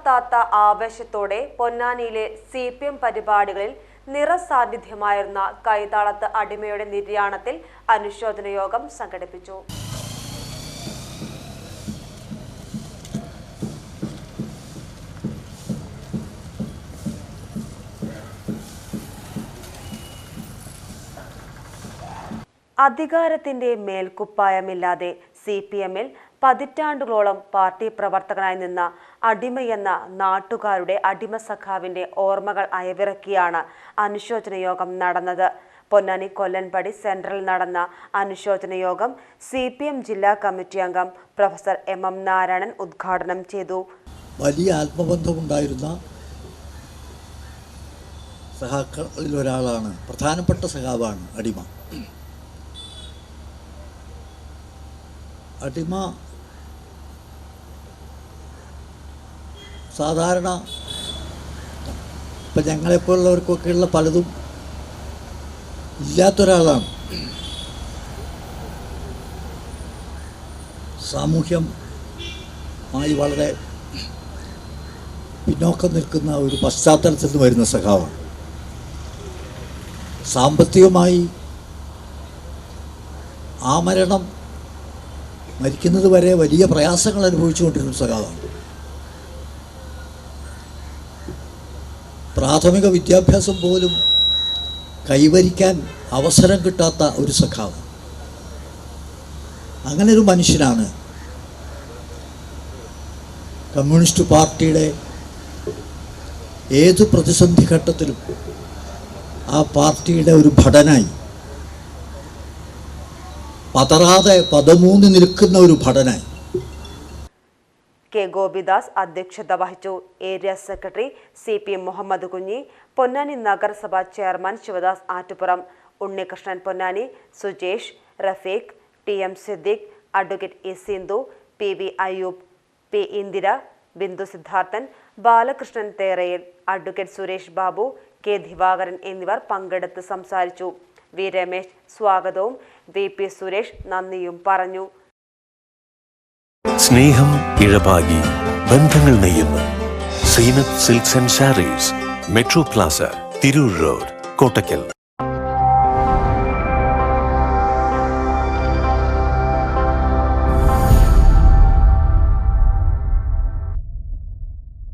അടക്കമർത്താത്ത ആവേശത്തോടെ പൊന്നാനിയിലെ C P M പരിപാടികളിൽ നിറസാന്നിധ്യമായിരുന്ന കൈതാളത്ത് അടിമയുടെ നിര്യാണത്തിൽ അനുശോചന യോഗം സംഘടിപ്പിച്ചു. അധികാരത്തിന്റെ മേൽക്കുപ്പായമില്ലാതെ സി പി എമ്മിൽ പതിറ്റാണ്ടുകളോളം പാർട്ടി പ്രവർത്തകനായി നിന്ന അടിമയെന്ന നാട്ടുകാരുടെ അടിമ സഖാവിന്റെ ഓർമ്മകൾ അയവിറക്കിയാണ് അനുശോചന യോഗം നടന്നത്. പൊന്നാനി കൊല്ലൻപടി സെൻട്രൽ നടന്ന അനുശോചന യോഗം സി പി എം ജില്ലാ കമ്മിറ്റി അംഗം പ്രൊഫസർ എം എം നാരായണൻ ഉദ്ഘാടനം ചെയ്തു. വലിയ ആത്മബന്ധമുണ്ടായിരുന്ന സഹാക്കളിൽ ഒരാളാണ് പ്രധാനപ്പെട്ട സഖാവാണ് അടിമ. അടിമ സാധാരണ ഇപ്പം ഞങ്ങളെപ്പോലുള്ളവർക്കൊക്കെയുള്ള പലതും ഇല്ലാത്തൊരാളാണ്. സാമൂഹ്യമായി വളരെ പിന്നോക്കം നിൽക്കുന്ന ഒരു പശ്ചാത്തലത്തിൽ നിന്ന് വരുന്ന സഖാവാണ്. സാമ്പത്തികമായി ആ മരണം മരിക്കുന്നത് വരെ വലിയ പ്രയാസങ്ങൾ അനുഭവിച്ചുകൊണ്ടിരുന്ന സഖാവാണ്. പ്രാഥമിക വിദ്യാഭ്യാസം പോലും കൈവരിക്കാൻ അവസരം കിട്ടാത്ത ഒരു സഖാവ്. അങ്ങനെ ഒരു മനുഷ്യനാണ് കമ്മ്യൂണിസ്റ്റ് പാർട്ടിയുടെ ഏത് പ്രതിസന്ധി ഘട്ടത്തിലും ആ പാർട്ടിയുടെ ഒരു ഭടനായി പതറാതെ പദമൂന്ന് നിൽക്കുന്ന ഒരു ഭടനായി. കെ ഗോപിദാസ് അധ്യക്ഷത വഹിച്ചു. Area secretary C P Muhammad Kunhi Ponnani നഗരസഭ chairman Shivadas Attupuram. Unnikrishnan Ponnani Sujesh Rafeeq T M Siddique advocate E Sindhu P V Ayyub P Indira Bindu Siddharthan Balakrishnan Therayil advocate Suresh Babu K Divakaran എന്നിവർ പങ്കെടുത്ത് സംസാരിച്ചു. V Ramesh സ്വാഗതവും V P Suresh നന്ദിയും പറഞ്ഞു. സ്നേഹം ഇഴപാകി ബന്ധങ്ങൾ നെയ്യുന്നു. Zeenath silks and sarees metro plaza Tirur road Kottakkal.